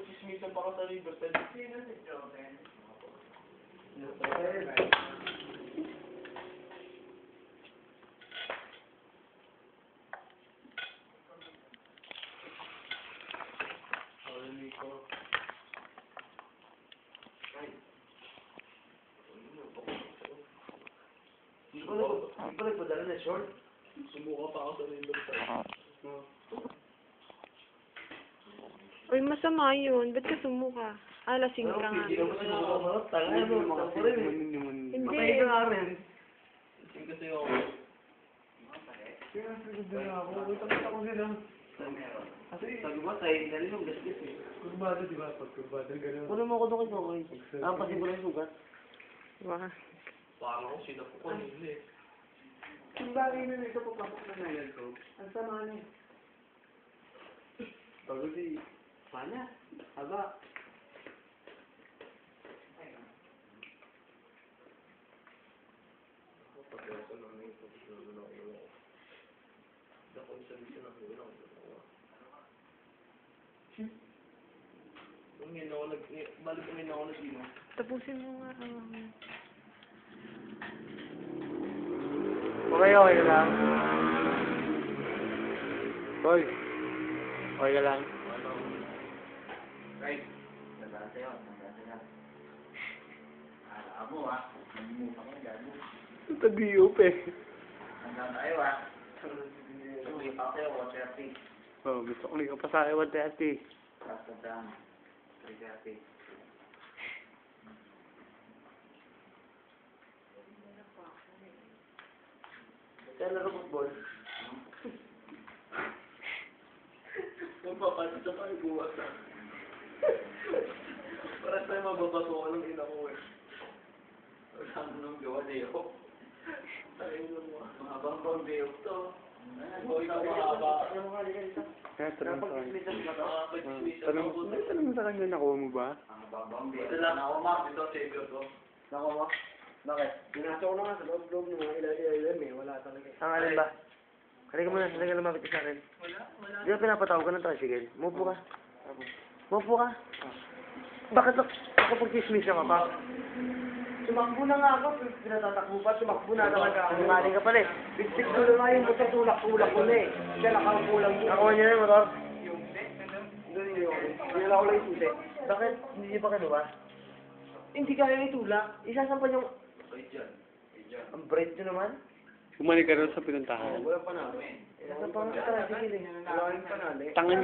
nakipag-chismisan pa sa. Sino si Joven? Hindi ko na short. Pa ako sa. Uy, masama yun. Ba't ka sumuka? Ah, lasing ka nga. Hindi naman sumuka mga tanga mo. Tanga rin eh. Hindi. Ka nga rin. Kasi kasi ako. Kaya sigod din ako. Ang ako sila. Kasi, sabi mo, tayo nalin yung gasgas eh. Kurbado, di ba? Pag kurbado, gano'n. Kunin mo ako doon kay Kokoy. Pati mo lang sugat. Wow. Parang ako sinapo ko nila eh. Yung bagay na nito papasok na nagal ko, ang sama na eh. Bago si, mana? Aba, Pagkasa na may na. Dako. Kung ako nag... Balik ako nag-ino. Tapusin mo nga. okay, okay ka lang. Hoy, okay ka lang. Right. Nandaan sa'yo, nandaan sa'yo. Alam mo ah, nagmuta ko dyan. Tadiyop eh. Nandaan tayo ah. Suwi pa sa'yo, 130. Oh, gusto ko ligaw pa sa akin, 130. Tapos nandaan, 330. Kaya laro football. Magpapansin sa tayo buwas na. Para tayo mababatukan ng ina ko eh. Saan mo nung gawa sa'yo? Tayo na mo. Mahabang pang-biok to. Boy ka mahaba. Ano? Kaya tanong sa kanya. To? Nakapag-dismiss Tanong, may tanong mo sa kanya, nakuha mo ba? Ito lang ako, Mark. Ito, savior ko. Nako mo? Bakit? Pinasok ko na nga sa loob-loob ng mga ilan-ilan eh, wala talaga. Ang alin ba? Halika muna, halika lumapit ka sa akin. Wala, wala. Di ba pinapatawag ka ng tricycle? Mupo ka. Mupo ka. Bakit nak nakapag-dismiss ka pa? Sumakbo na nga ako. Pinatatakbo pa, sumakbo na naman ka. Maling ka pala eh. Bitsik ko na nga yung motor, tulak-tulak ko na eh. Siya nakaupo lang yun. Nakuha niya na yung motor. Doon yun. Hindi ako lang yung susi. Bakit? Hindi niya pa kinuha? Hindi kaya. Isasampan yung... Ay, dyan. Ay, dyan. Ang bright nyo naman. Bumalik ka rin sa pinuntahan. Wala pa namin. Isasampan yung tricycle eh. Wala kang panali. Tangan